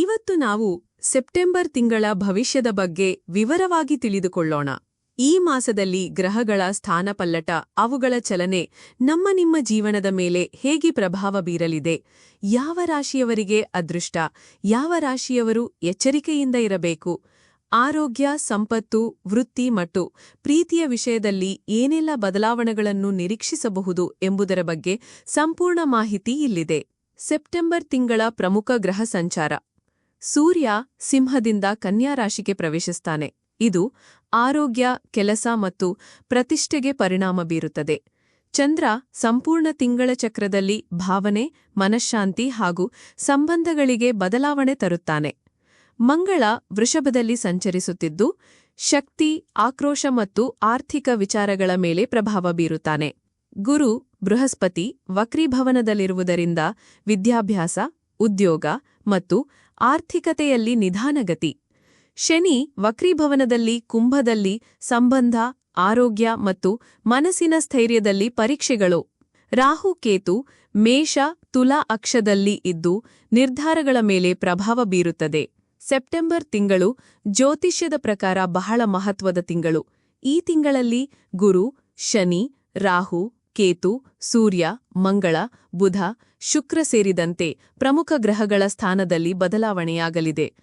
ಇವತ್ತು ನಾವು ಸೆಪ್ಟೆಂಬರ್ ತಿಂಗಳ ಭವಿಷ್ಯದ ಬಗ್ಗೆ ವಿವರವಾಗಿ ತಿಳಿದುಕೊಳ್ಳೋಣ. ಈ ಮಾಸದಲ್ಲಿ ಗ್ರಹಗಳ ಸ್ಥಾನಪಲ್ಲಟ, ಅವುಗಳ ಚಲನೆ, ನಮ್ಮ ನಿಮ್ಮ ಜೀವನದ ಮೇಲೆ ಹೇಗೆ ಪ್ರಭಾವ ಬೀರಲಿದೆ? ಯಾವ ರಾಶಿಯವರಿಗೆ ಅದೃಷ್ಟ? ಯಾವ ರಾಶಿಯವರು ಎಚ್ಚರಿಕೆಯಿಂದ ಇರಬೇಕು? ಆರೋಗ್ಯ, ಸಂಪತ್ತು, ವೃತ್ತಿ ಮತ್ತು ಪ್ರೀತಿಯ ವಿಷಯದಲ್ಲಿ ಏನೆಲ್ಲ ಬದಲಾವಣೆಗಳನ್ನು ನಿರೀಕ್ಷಿಸಬಹುದು ಎಂಬುದರ ಬಗ್ಗೆ ಸಂಪೂರ್ಣ ಮಾಹಿತಿ ಇಲ್ಲಿದೆ. ಸೆಪ್ಟೆಂಬರ್ ತಿಂಗಳ ಪ್ರಮುಖ ಗ್ರಹ ಸಂಚಾರ. ಸೂರ್ಯ ಸಿಂಹದಿಂದ ಕನ್ಯಾ ರಾಶಿಗೆ ಪ್ರವೇಶಿಸ್ತಾನೆ. ಇದು ಆರೋಗ್ಯ, ಕೆಲಸ ಮತ್ತು ಪ್ರತಿಷ್ಠೆಗೆ ಪರಿಣಾಮ ಬೀರುತ್ತದೆ. ಚಂದ್ರ ಸಂಪೂರ್ಣ ತಿಂಗಳ ಚಕ್ರದಲ್ಲಿ ಭಾವನೆ, ಮನಃಶಾಂತಿ ಹಾಗೂ ಸಂಬಂಧಗಳಿಗೆ ಬದಲಾವಣೆ ತರುತ್ತಾನೆ. ಮಂಗಳ ವೃಷಭದಲ್ಲಿ ಸಂಚರಿಸುತ್ತಿದ್ದು, ಶಕ್ತಿ, ಆಕ್ರೋಶ ಮತ್ತು ಆರ್ಥಿಕ ವಿಚಾರಗಳ ಮೇಲೆ ಪ್ರಭಾವ ಬೀರುತ್ತಾನೆ. ಗುರು ಬೃಹಸ್ಪತಿ ವಕ್ರೀಭವನದಲ್ಲಿರುವುದರಿಂದ ವಿದ್ಯಾಭ್ಯಾಸ, ಉದ್ಯೋಗ ಮತ್ತು ಆರ್ಥಿಕತೆಯಲ್ಲಿ ನಿಧಾನಗತಿ. ಶನಿ ವಕ್ರೀಭವನದಲ್ಲಿ, ಕುಂಭದಲ್ಲಿ ಸಂಬಂಧ, ಆರೋಗ್ಯ ಮತ್ತು ಮನಸ್ಸಿನ ಸ್ಥೈರ್ಯದಲ್ಲಿ ಪರೀಕ್ಷೆಗಳು. ರಾಹು ಕೇತು ಮೇಷ ತುಲಾ ಅಕ್ಷದಲ್ಲಿ ಇದ್ದು ನಿರ್ಧಾರಗಳ ಮೇಲೆ ಪ್ರಭಾವ ಬೀರುತ್ತದೆ. ಸೆಪ್ಟೆಂಬರ್ ತಿಂಗಳು ಜ್ಯೋತಿಷ್ಯದ ಪ್ರಕಾರ ಬಹಳ ಮಹತ್ವದ ತಿಂಗಳು. ಈ ತಿಂಗಳಲ್ಲಿ ಗುರು, ಶನಿ, ರಾಹು ಕೇತು, ಸೂರ್ಯ, ಮಂಗಳ, ಬುಧ, ಶುಕ್ರ ಸೇರಿದಂತೆ ಪ್ರಮುಖ ಗ್ರಹಗಳ ಸ್ಥಾನದಲ್ಲಿ ಬದಲಾವಣೆಯಾಗಲಿದೆ.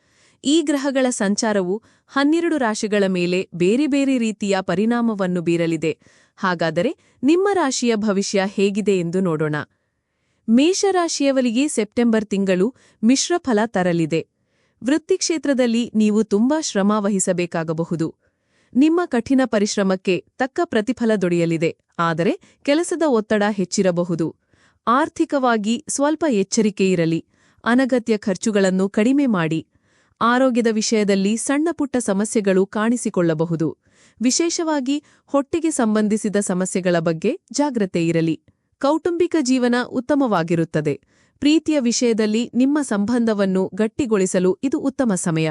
ಈ ಗ್ರಹಗಳ ಸಂಚಾರವು ಹನ್ನೆರಡು ರಾಶಿಗಳ ಮೇಲೆ ಬೇರೆ ಬೇರೆ ರೀತಿಯ ಪರಿಣಾಮವನ್ನು ಬೀರಲಿದೆ. ಹಾಗಾದರೆ ನಿಮ್ಮ ರಾಶಿಯ ಭವಿಷ್ಯ ಹೇಗಿದೆ ಎಂದು ನೋಡೋಣ. ಮೇಷರಾಶಿಯವರಿಗೆ ಸೆಪ್ಟೆಂಬರ್ ತಿಂಗಳು ಮಿಶ್ರ ಫಲ ತರಲಿದೆ. ವೃತ್ತಿಕ್ಷೇತ್ರದಲ್ಲಿ ನೀವು ತುಂಬಾ ಶ್ರಮ ವಹಿಸಬೇಕಾಗಬಹುದು. ನಿಮ್ಮ ಕಠಿಣ ಪರಿಶ್ರಮಕ್ಕೆ ತಕ್ಕ ಪ್ರತಿಫಲ ದೊರೆಯಲಿದೆ, ಆದರೆ ಕೆಲಸದ ಒತ್ತಡ ಹೆಚ್ಚಿರಬಹುದು. ಆರ್ಥಿಕವಾಗಿ ಸ್ವಲ್ಪ ಎಚ್ಚರಿಕೆಯಿರಲಿ ಅನಗತ್ಯ ಖರ್ಚುಗಳನ್ನು ಕಡಿಮೆ ಮಾಡಿ. ಆರೋಗ್ಯದ ವಿಷಯದಲ್ಲಿ ಸಣ್ಣಪುಟ್ಟ ಸಮಸ್ಯೆಗಳು ಕಾಣಿಸಿಕೊಳ್ಳಬಹುದು. ವಿಶೇಷವಾಗಿ ಹೊಟ್ಟೆಗೆ ಸಂಬಂಧಿಸಿದ ಸಮಸ್ಯೆಗಳ ಬಗ್ಗೆ ಜಾಗ್ರತೆ ಇರಲಿ. ಕೌಟುಂಬಿಕ ಜೀವನ ಉತ್ತಮವಾಗಿರುತ್ತದೆ. ಪ್ರೀತಿಯ ವಿಷಯದಲ್ಲಿ ನಿಮ್ಮ ಸಂಬಂಧವನ್ನು ಗಟ್ಟಿಗೊಳಿಸಲು ಇದು ಉತ್ತಮ ಸಮಯ.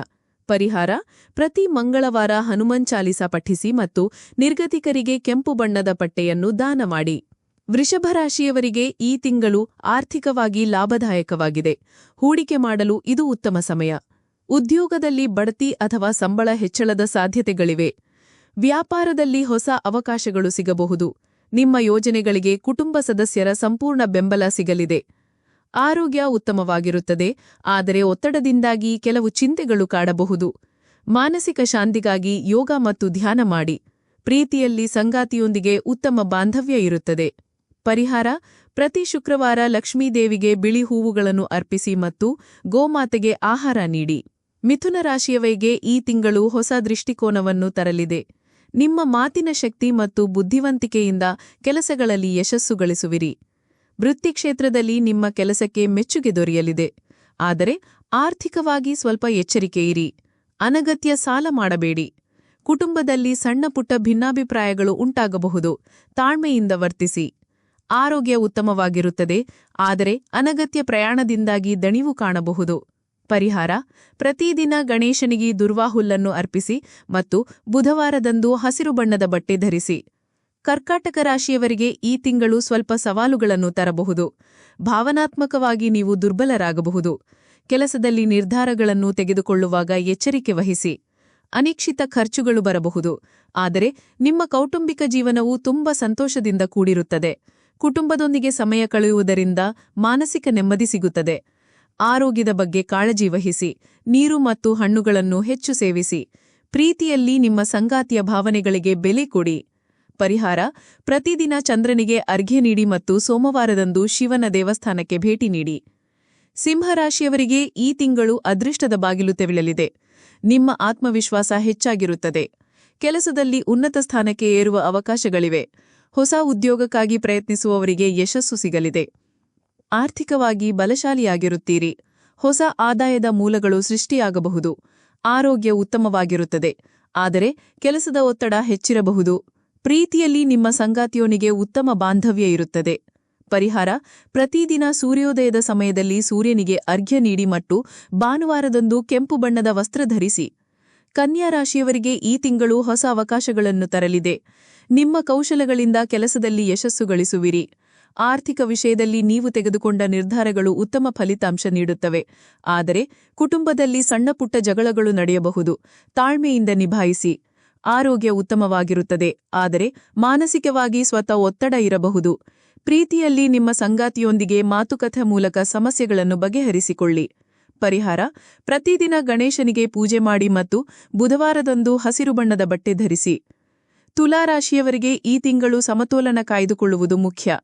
ಪರಿಹಾರ ಪ್ರತಿ ಮಂಗಳವಾರ ಹನುಮನ್ ಚಾಲಿಸ ಪಠಿಸಿ ಮತ್ತು ನಿರ್ಗತಿಕರಿಗೆ ಕೆಂಪು ಬಣ್ಣದ ಪಟ್ಟೆಯನ್ನು ದಾನ ಮಾಡಿ. ವೃಷಭರಾಶಿಯವರಿಗೆ ಈ ತಿಂಗಳು ಆರ್ಥಿಕವಾಗಿ ಲಾಭದಾಯಕವಾಗಿದೆ. ಹೂಡಿಕೆ ಮಾಡಲು ಇದು ಉತ್ತಮ ಸಮಯ. ಉದ್ಯೋಗದಲ್ಲಿ ಬಡ್ತಿ ಅಥವಾ ಸಂಬಳ ಹೆಚ್ಚಳದ ಸಾಧ್ಯತೆಗಳಿವೆ. ವ್ಯಾಪಾರದಲ್ಲಿ ಹೊಸ ಅವಕಾಶಗಳು ಸಿಗಬಹುದು. ನಿಮ್ಮ ಯೋಜನೆಗಳಿಗೆ ಕುಟುಂಬ ಸದಸ್ಯರ ಸಂಪೂರ್ಣ ಬೆಂಬಲ ಸಿಗಲಿದೆ. ಆರೋಗ್ಯ ಉತ್ತಮವಾಗಿರುತ್ತದೆ, ಆದರೆ ಒತ್ತಡದಿಂದಾಗಿ ಕೆಲವು ಚಿಂತೆಗಳು ಕಾಡಬಹುದು. ಮಾನಸಿಕ ಶಾಂತಿಗಾಗಿ ಯೋಗ ಮತ್ತು ಧ್ಯಾನ ಮಾಡಿ. ಪ್ರೀತಿಯಲ್ಲಿ ಸಂಗಾತಿಯೊಂದಿಗೆ ಉತ್ತಮ ಬಾಂಧವ್ಯ ಇರುತ್ತದೆ. ಪರಿಹಾರ, ಪ್ರತಿ ಶುಕ್ರವಾರ ಲಕ್ಷ್ಮೀದೇವಿಗೆ ಬಿಳಿ ಹೂವುಗಳನ್ನು ಅರ್ಪಿಸಿ ಮತ್ತು ಗೋಮಾತೆಗೆ ಆಹಾರ ನೀಡಿ. ಮಿಥುನ ರಾಶಿಯವರಿಗೆ ಈ ತಿಂಗಳು ಹೊಸ ದೃಷ್ಟಿಕೋನವನ್ನು ತರಲಿದೆ. ನಿಮ್ಮ ಮಾತಿನ ಶಕ್ತಿ ಮತ್ತು ಬುದ್ಧಿವಂತಿಕೆಯಿಂದ ಕೆಲಸಗಳಲ್ಲಿ ಯಶಸ್ಸು ಗಳಿಸುವಿರಿ. ವೃತ್ತಿಕ್ಷೇತ್ರದಲ್ಲಿ ನಿಮ್ಮ ಕೆಲಸಕ್ಕೆ ಮೆಚ್ಚುಗೆ ದೊರೆಯಲಿದೆ. ಆದರೆ ಆರ್ಥಿಕವಾಗಿ ಸ್ವಲ್ಪ ಎಚ್ಚರಿಕೆಯಿರಿ ಅನಗತ್ಯ ಸಾಲ ಮಾಡಬೇಡಿ. ಕುಟುಂಬದಲ್ಲಿ ಸಣ್ಣಪುಟ್ಟ ಭಿನ್ನಾಭಿಪ್ರಾಯಗಳು ಉಂಟಾಗಬಹುದು. ತಾಳ್ಮೆಯಿಂದ ವರ್ತಿಸಿ. ಆರೋಗ್ಯ ಉತ್ತಮವಾಗಿರುತ್ತದೆ. ಆದರೆ ಅನಗತ್ಯ ಪ್ರಯಾಣದಿಂದಾಗಿ ದಣಿವು ಕಾಣಬಹುದು. ಪರಿಹಾರ, ಪ್ರತಿದಿನ ಗಣೇಶನಿಗೆ ದುರ್ವಾಹುಲ್ಲನ್ನು ಅರ್ಪಿಸಿ ಮತ್ತು ಬುಧವಾರದಂದು ಹಸಿರು ಬಣ್ಣದ ಬಟ್ಟೆ ಧರಿಸಿ. ಕರ್ಕಾಟಕ ರಾಶಿಯವರಿಗೆ ಈ ತಿಂಗಳು ಸ್ವಲ್ಪ ಸವಾಲುಗಳನ್ನು ತರಬಹುದು. ಭಾವನಾತ್ಮಕವಾಗಿ ನೀವು ದುರ್ಬಲರಾಗಬಹುದು. ಕೆಲಸದಲ್ಲಿ ನಿರ್ಧಾರಗಳನ್ನು ತೆಗೆದುಕೊಳ್ಳುವಾಗ ಎಚ್ಚರಿಕೆ ವಹಿಸಿ. ಅನಿಕ್ಷಿತ ಖರ್ಚುಗಳು ಬರಬಹುದು. ಆದರೆ, ನಿಮ್ಮ ಕೌಟುಂಬಿಕ ಜೀವನವು ತುಂಬ ಸಂತೋಷದಿಂದ ಕೂಡಿರುತ್ತದೆ. ಕುಟುಂಬದೊಂದಿಗೆ ಸಮಯ ಕಳೆಯುವುದರಿಂದ ಮಾನಸಿಕ ನೆಮ್ಮದಿ ಸಿಗುತ್ತದೆ. ಆರೋಗ್ಯದ ಬಗ್ಗೆ ಕಾಳಜಿ ವಹಿಸಿ. ನೀರು ಮತ್ತು ಹಣ್ಣುಗಳನ್ನು ಹೆಚ್ಚು ಸೇವಿಸಿ. ಪ್ರೀತಿಯಲ್ಲಿ ನಿಮ್ಮ ಸಂಗಾತಿಯ ಭಾವನೆಗಳಿಗೆ ಬೆಲೆ ಕೊಡಿ. ಪರಿಹಾರ, ಪ್ರತಿದಿನ ಚಂದ್ರನಿಗೆ ಅರ್ಘ್ಯ ನೀಡಿ ಮತ್ತು ಸೋಮವಾರದಂದು ಶಿವನ ದೇವಸ್ಥಾನಕ್ಕೆ ಭೇಟಿ ನೀಡಿ. ಸಿಂಹರಾಶಿಯವರಿಗೆ ಈ ತಿಂಗಳು ಅದೃಷ್ಟದ ಬಾಗಿಲು ತೆವಿಳಲಿದೆ ನಿಮ್ಮ ಆತ್ಮವಿಶ್ವಾಸ ಹೆಚ್ಚಾಗಿರುತ್ತದೆ. ಕೆಲಸದಲ್ಲಿ ಉನ್ನತ ಸ್ಥಾನಕ್ಕೆ ಏರುವ ಅವಕಾಶಗಳಿವೆ. ಹೊಸ ಉದ್ಯೋಗಕ್ಕಾಗಿ ಪ್ರಯತ್ನಿಸುವವರಿಗೆ ಯಶಸ್ಸು ಸಿಗಲಿದೆ. ಆರ್ಥಿಕವಾಗಿ ಬಲಶಾಲಿಯಾಗಿರುತ್ತೀರಿ. ಹೊಸ ಆದಾಯದ ಮೂಲಗಳು ಸೃಷ್ಟಿಯಾಗಬಹುದು. ಆರೋಗ್ಯ ಉತ್ತಮವಾಗಿರುತ್ತದೆ. ಆದರೆ ಕೆಲಸದ ಒತ್ತಡ ಹೆಚ್ಚಿರಬಹುದು. ಪ್ರೀತಿಯಲ್ಲಿ ನಿಮ್ಮ ಸಂಗಾತಿಯೊನಿಗೆ ಉತ್ತಮ ಬಾಂಧವ್ಯ ಇರುತ್ತದೆ. ಪರಿಹಾರ, ಪ್ರತಿದಿನ ಸೂರ್ಯೋದಯದ ಸಮಯದಲ್ಲಿ ಸೂರ್ಯನಿಗೆ ಅರ್ಘ್ಯ ನೀಡಿ ಮತ್ತು ಭಾನುವಾರದಂದು ಕೆಂಪು ಬಣ್ಣದ ವಸ್ತ್ರ ಧರಿಸಿ. ಕನ್ಯಾ ರಾಶಿಯವರಿಗೆ ಈ ತಿಂಗಳು ಹೊಸ ಅವಕಾಶಗಳನ್ನು ತರಲಿದೆ. ನಿಮ್ಮ ಕೌಶಲಗಳಿಂದ ಕೆಲಸದಲ್ಲಿ ಯಶಸ್ಸು ಗಳಿಸುವಿರಿ. ಆರ್ಥಿಕ ವಿಷಯದಲ್ಲಿ ನೀವು ತೆಗೆದುಕೊಂಡ ನಿರ್ಧಾರಗಳು ಉತ್ತಮ ಫಲಿತಾಂಶ ನೀಡುತ್ತವೆ. ಆದರೆ ಕುಟುಂಬದಲ್ಲಿ ಸಣ್ಣಪುಟ್ಟ ಜಗಳಗಳು ನಡೆಯಬಹುದು. ತಾಳ್ಮೆಯಿಂದ ನಿಭಾಯಿಸಿ. ಆರೋಗ್ಯ ಉತ್ತಮವಾಗಿರುತ್ತದೆ. ಆದರೆ ಮಾನಸಿಕವಾಗಿ ಸ್ವತಃ ಒತ್ತಡ ಇರಬಹುದು. ಪ್ರೀತಿಯಲ್ಲಿ ನಿಮ್ಮ ಸಂಗಾತಿಯೊಂದಿಗೆ ಮಾತುಕತೆ ಮೂಲಕ ಸಮಸ್ಯೆಗಳನ್ನು ಬಗೆಹರಿಸಿಕೊಳ್ಳಿ. ಪರಿಹಾರ, ಪ್ರತಿದಿನ ಗಣೇಶನಿಗೆ ಪೂಜೆ ಮಾಡಿ ಮತ್ತು ಬುಧವಾರದಂದು ಹಸಿರು ಬಣ್ಣದ ಬಟ್ಟೆ ಧರಿಸಿ. ತುಲಾರಾಶಿಯವರಿಗೆ ಈ ತಿಂಗಳು ಸಮತೋಲನ ಕಾಯ್ದುಕೊಳ್ಳುವುದು ಮುಖ್ಯ.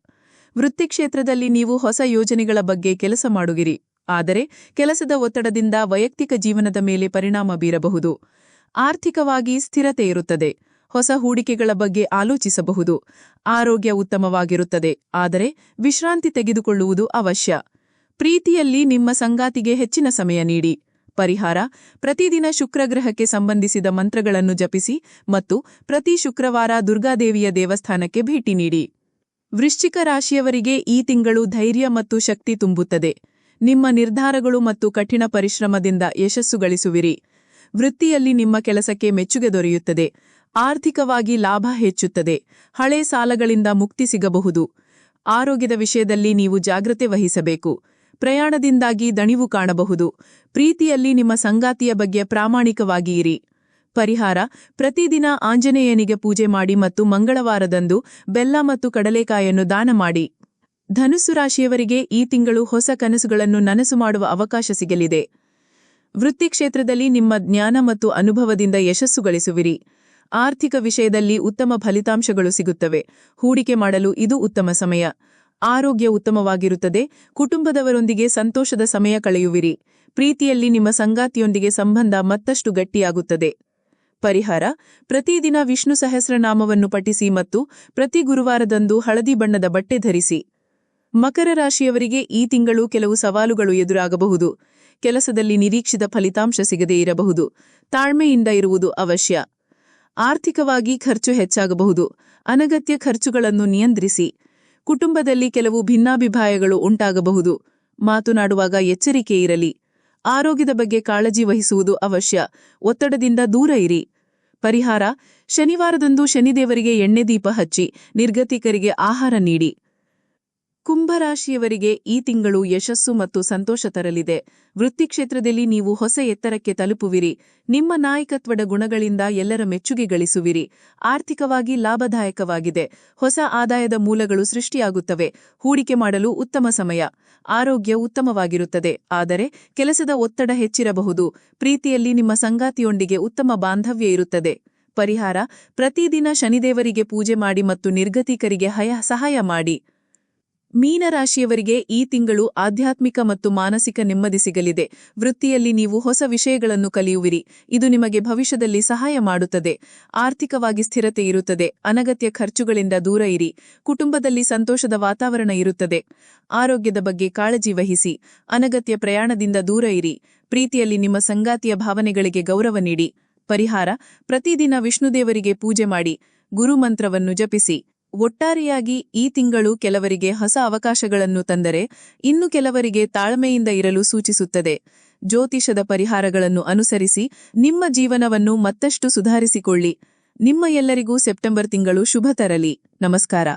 ವೃತ್ತಿ ಕ್ಷೇತ್ರದಲ್ಲಿ ನೀವು ಹೊಸ ಯೋಜನೆಗಳ ಬಗ್ಗೆ ಕೆಲಸ ಮಾಡುವಿರಿ. ಆದರೆ ಕೆಲಸದ ಒತ್ತಡದಿಂದ ವೈಯಕ್ತಿಕ ಜೀವನದ ಮೇಲೆ ಪರಿಣಾಮ ಬೀರಬಹುದು. ಆರ್ಥಿಕವಾಗಿ ಸ್ಥಿರತೆ ಇರುತ್ತದೆ. ಹೊಸ ಹೂಡಿಕೆಗಳ ಬಗ್ಗೆ ಆಲೋಚಿಸಬಹುದು. ಆರೋಗ್ಯ ಉತ್ತಮವಾಗಿರುತ್ತದೆ. ಆದರೆ ವಿಶ್ರಾಂತಿ ತೆಗೆದುಕೊಳ್ಳುವುದು ಅವಶ್ಯ. ಪ್ರೀತಿಯಲ್ಲಿ ನಿಮ್ಮ ಸಂಗಾತಿಗೆ ಹೆಚ್ಚಿನ ಸಮಯ ನೀಡಿ. ಪರಿಹಾರ, ಪ್ರತಿದಿನ ಶುಕ್ರಗ್ರಹಕ್ಕೆ ಸಂಬಂಧಿಸಿದ ಮಂತ್ರಗಳನ್ನು ಜಪಿಸಿ ಮತ್ತು ಪ್ರತಿ ಶುಕ್ರವಾರ ದುರ್ಗಾದೇವಿಯ ದೇವಸ್ಥಾನಕ್ಕೆ ಭೇಟಿ ನೀಡಿ. ವೃಶ್ಚಿಕ ರಾಶಿಯವರಿಗೆ ಈ ತಿಂಗಳು ಧೈರ್ಯ ಮತ್ತು ಶಕ್ತಿ ತುಂಬುತ್ತದೆ. ನಿಮ್ಮ ನಿರ್ಧಾರಗಳು ಮತ್ತು ಕಠಿಣ ಪರಿಶ್ರಮದಿಂದ ಯಶಸ್ಸು ಗಳಿಸುವಿರಿ. ವೃತ್ತಿಯಲ್ಲಿ ನಿಮ್ಮ ಕೆಲಸಕ್ಕೆ ಮೆಚ್ಚುಗೆ ದೊರೆಯುತ್ತದೆ. ಆರ್ಥಿಕವಾಗಿ ಲಾಭ ಹೆಚ್ಚುತ್ತದೆ. ಹಳೆ ಸಾಲಗಳಿಂದ ಮುಕ್ತಿ ಸಿಗಬಹುದು. ಆರೋಗ್ಯದ ವಿಷಯದಲ್ಲಿ ನೀವು ಜಾಗ್ರತೆ ವಹಿಸಬೇಕು. ಪ್ರಯಾಣದಿಂದಾಗಿ ದಣಿವು ಕಾಣಬಹುದು. ಪ್ರೀತಿಯಲ್ಲಿ ನಿಮ್ಮ ಸಂಗಾತಿಯ ಬಗ್ಗೆ ಪ್ರಾಮಾಣಿಕವಾಗಿ ಇರಿ. ಪರಿಹಾರ, ಪ್ರತಿದಿನ ಆಂಜನೇಯನಿಗೆ ಪೂಜೆ ಮಾಡಿ ಮತ್ತು ಮಂಗಳವಾರದಂದು ಬೆಲ್ಲ ಮತ್ತು ಕಡಲೆಕಾಯನ್ನು ದಾನ ಮಾಡಿ. ಧನುಸು ರಾಶಿಯವರಿಗೆ ಈ ತಿಂಗಳು ಹೊಸ ಕನಸುಗಳನ್ನು ನನಸು ಮಾಡುವ ಅವಕಾಶ ಸಿಗಲಿದೆ. ವೃತ್ತಿ ಕ್ಷೇತ್ರದಲ್ಲಿ ನಿಮ್ಮ ಜ್ಞಾನ ಮತ್ತು ಅನುಭವದಿಂದ ಯಶಸ್ಸು ಗಳಿಸುವಿರಿ ಆರ್ಥಿಕ ವಿಷಯದಲ್ಲಿ ಉತ್ತಮ ಫಲಿತಾಂಶಗಳು ಸಿಗುತ್ತವೆ. ಹೂಡಿಕೆ ಮಾಡಲು ಇದು ಉತ್ತಮ ಸಮಯ. ಆರೋಗ್ಯ ಉತ್ತಮವಾಗಿರುತ್ತದೆ. ಕುಟುಂಬದವರೊಂದಿಗೆ ಸಂತೋಷದ ಸಮಯ ಕಳೆಯುವಿರಿ. ಪ್ರೀತಿಯಲ್ಲಿ ನಿಮ್ಮ ಸಂಗಾತಿಯೊಂದಿಗೆ ಸಂಬಂಧ ಮತ್ತಷ್ಟು ಗಟ್ಟಿಯಾಗುತ್ತದೆ. ಪರಿಹಾರ, ಪ್ರತಿದಿನ ವಿಷ್ಣು ಸಹಸ್ರನಾಮವನ್ನು ಪಠಿಸಿ ಮತ್ತು ಪ್ರತಿ ಗುರುವಾರದಂದು ಹಳದಿ ಬಣ್ಣದ ಬಟ್ಟೆ ಧರಿಸಿ. ಮಕರ ರಾಶಿಯವರಿಗೆ ಈ ತಿಂಗಳು ಕೆಲವು ಸವಾಲುಗಳು ಎದುರಾಗಬಹುದು. ಕೆಲಸದಲ್ಲಿ ನಿರೀಕ್ಷಿತ ಫಲಿತಾಂಶ ಸಿಗದೇ ಇರಬಹುದು. ತಾಳ್ಮೆಯಿಂದ ಇರುವುದು ಅವಶ್ಯ. ಆರ್ಥಿಕವಾಗಿ ಖರ್ಚು ಹೆಚ್ಚಾಗಬಹುದು. ಅನಗತ್ಯ ಖರ್ಚುಗಳನ್ನು ನಿಯಂತ್ರಿಸಿ. ಕುಟುಂಬದಲ್ಲಿ ಕೆಲವು ಭಿನ್ನಾಭಿಪ್ರಾಯಗಳು ಉಂಟಾಗಬಹುದು. ಮಾತನಾಡುವಾಗ ಎಚ್ಚರಿಕೆ ಇರಲಿ. ಆರೋಗ್ಯದ ಬಗ್ಗೆ ಕಾಳಜಿ ವಹಿಸುವುದು ಅವಶ್ಯ. ಒತ್ತಡದಿಂದ ದೂರ ಇರಿ. ಪರಿಹಾರ, ಶನಿವಾರದಂದು ಶನಿದೇವರಿಗೆ ಎಣ್ಣೆ ದೀಪ ಹಚ್ಚಿ ನಿರ್ಗತಿಕರಿಗೆ ಆಹಾರ ನೀಡಿ. ಕುಂಭರಾಶಿಯವರಿಗೆ ಈ ತಿಂಗಳು ಯಶಸ್ಸು ಮತ್ತು ಸಂತೋಷ ತರಲಿದೆ. ವೃತ್ತಿ ಕ್ಷೇತ್ರದಲ್ಲಿ ನೀವು ಹೊಸ ಎತ್ತರಕ್ಕೆ ತಲುಪುವಿರಿ. ನಿಮ್ಮ ನಾಯಕತ್ವದ ಗುಣಗಳಿಂದ ಎಲ್ಲರ ಮೆಚ್ಚುಗೆ ಗಳಿಸುವಿರಿ. ಆರ್ಥಿಕವಾಗಿ ಲಾಭದಾಯಕವಾಗಿದೆ. ಹೊಸ ಆದಾಯದ ಮೂಲಗಳು ಸೃಷ್ಟಿಯಾಗುತ್ತವೆ. ಹೂಡಿಕೆ ಮಾಡಲು ಉತ್ತಮ ಸಮಯ. ಆರೋಗ್ಯ ಉತ್ತಮವಾಗಿರುತ್ತದೆ. ಆದರೆ ಕೆಲಸದ ಒತ್ತಡ ಹೆಚ್ಚಿರಬಹುದು. ಪ್ರೀತಿಯಲ್ಲಿ ನಿಮ್ಮ ಸಂಗಾತಿಯೊಂದಿಗೆ ಉತ್ತಮ ಬಾಂಧವ್ಯ ಇರುತ್ತದೆ. ಪರಿಹಾರ, ಪ್ರತಿದಿನ ಶನಿದೇವರಿಗೆ ಪೂಜೆ ಮಾಡಿ ಮತ್ತು ನಿರ್ಗತಿಕರಿಗೆ ಹಯ, ಸಹಾಯ ಮಾಡಿ. ಮೀನರಾಶಿಯವರಿಗೆ ಈ ತಿಂಗಳು ಆಧ್ಯಾತ್ಮಿಕ ಮತ್ತು ಮಾನಸಿಕ ನೆಮ್ಮದಿ ಸಿಗಲಿದೆ. ವೃತ್ತಿಯಲ್ಲಿ ನೀವು ಹೊಸ ವಿಷಯಗಳನ್ನು ಕಲಿಯುವಿರಿ. ಇದು ನಿಮಗೆ ಭವಿಷ್ಯದಲ್ಲಿ ಸಹಾಯ ಮಾಡುತ್ತದೆ. ಆರ್ಥಿಕವಾಗಿ ಸ್ಥಿರತೆ ಇರುತ್ತದೆ. ಅನಗತ್ಯ ಖರ್ಚುಗಳಿಂದ ದೂರ ಇರಿ. ಕುಟುಂಬದಲ್ಲಿ ಸಂತೋಷದ ವಾತಾವರಣ ಇರುತ್ತದೆ. ಆರೋಗ್ಯದ ಬಗ್ಗೆ ಕಾಳಜಿ ವಹಿಸಿ. ಅನಗತ್ಯ ಪ್ರಯಾಣದಿಂದ ದೂರ ಇರಿ. ಪ್ರೀತಿಯಲ್ಲಿ ನಿಮ್ಮ ಸಂಗಾತಿಯ ಭಾವನೆಗಳಿಗೆ ಗೌರವ ನೀಡಿ. ಪರಿಹಾರ, ಪ್ರತಿದಿನ ವಿಷ್ಣುದೇವರಿಗೆ ಪೂಜೆ ಮಾಡಿ. ಗುರುಮಂತ್ರವನ್ನು ಜಪಿಸಿ. ಒಟ್ಟಾರೆಯಾಗಿ ಈ ತಿಂಗಳು ಕೆಲವರಿಗೆ ಹೊಸ ಅವಕಾಶಗಳನ್ನು ತಂದರೆ ಇನ್ನು ಕೆಲವರಿಗೆ ತಾಳ್ಮೆಯಿಂದ ಇರಲು ಸೂಚಿಸುತ್ತದೆ. ಜ್ಯೋತಿಷದ ಪರಿಹಾರಗಳನ್ನು ಅನುಸರಿಸಿ ನಿಮ್ಮ ಜೀವನವನ್ನು ಮತ್ತಷ್ಟು ಸುಧಾರಿಸಿಕೊಳ್ಳಿ. ನಿಮ್ಮ ಎಲ್ಲರಿಗೂ ಸೆಪ್ಟೆಂಬರ್ ತಿಂಗಳು ಶುಭ ತರಲಿ. ನಮಸ್ಕಾರ.